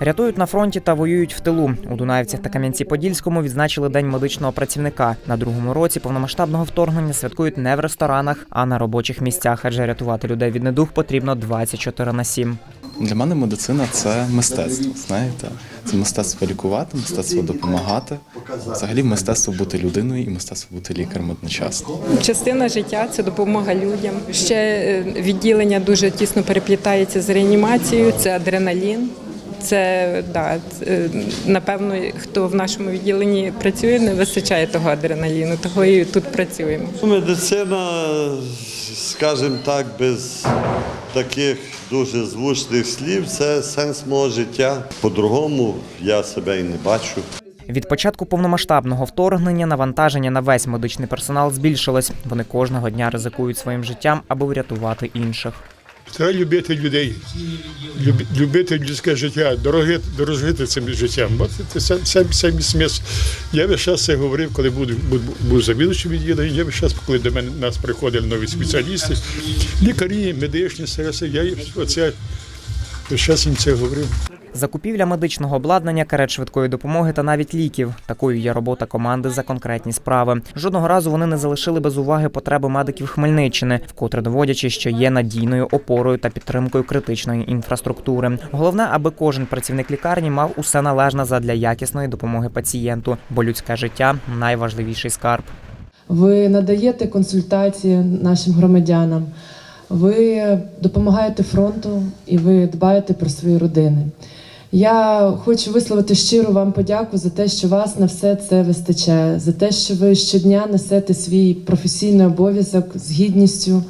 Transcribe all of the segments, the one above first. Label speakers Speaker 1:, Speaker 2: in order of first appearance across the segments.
Speaker 1: Рятують на фронті та воюють в тилу. У Дунаївцях та Кам'янці-Подільському відзначили День медичного працівника. На другому році повномасштабного вторгнення святкують не в ресторанах, а на робочих місцях, адже рятувати людей від недуг потрібно 24 на 7.
Speaker 2: Для мене медицина це мистецтво. Знаєте, це мистецтво лікувати, мистецтво допомагати. Взагалі мистецтво бути людиною і мистецтво бути лікарем одночасно.
Speaker 3: Частина життя це допомога людям. Ще е, відділення дуже тісно переплітається з реанімацією. Це адреналін. Це да, напевно, хто в нашому відділенні працює, не вистачає того адреналіну, того і тут працюємо.
Speaker 4: Медицина, скажімо так, без таких дуже звучних слів, це сенс мого життя. По-другому я себе і не бачу.
Speaker 1: Від початку повномасштабного вторгнення навантаження на весь медичний персонал збільшилось. Вони кожного дня ризикують своїм життям, аби врятувати інших.
Speaker 5: Треба любити людей, любити людське життя, дороги, дорожити цим життям. Це, це сам, сам сміс. Я весь час це говорив, коли був, був, був завідувачем відділення. Я весь час, коли до мене нас приходили нові спеціалісти, лікарі, медичні сервіси, я оце весь час їм це говорив.
Speaker 1: Закупівля медичного обладнання, карет швидкої допомоги та навіть ліків. Такою є робота команди за конкретні справи. Жодного разу вони не залишили без уваги потреби медиків Хмельниччини, вкотре доводячи, що є надійною опорою та підтримкою критичної інфраструктури. Головне, аби кожен працівник лікарні мав усе належне задля якісної допомоги пацієнту, бо людське життя найважливіший скарб.
Speaker 6: Ви надаєте консультації нашим громадянам, ви допомагаєте фронту і ви дбаєте про свої родини. Я хочу висловити щиру вам подяку за те, що вас на все це вистачає, за те, що ви щодня несете свій професійний обов'язок з гідністю,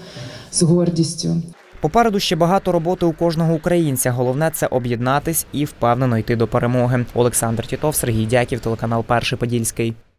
Speaker 6: з гордістю.
Speaker 1: Попереду ще багато роботи у кожного українця. Головне це об'єднатись і впевнено йти до перемоги. Олександр Тітов, Сергій Дяків, телеканал Перший Подільський.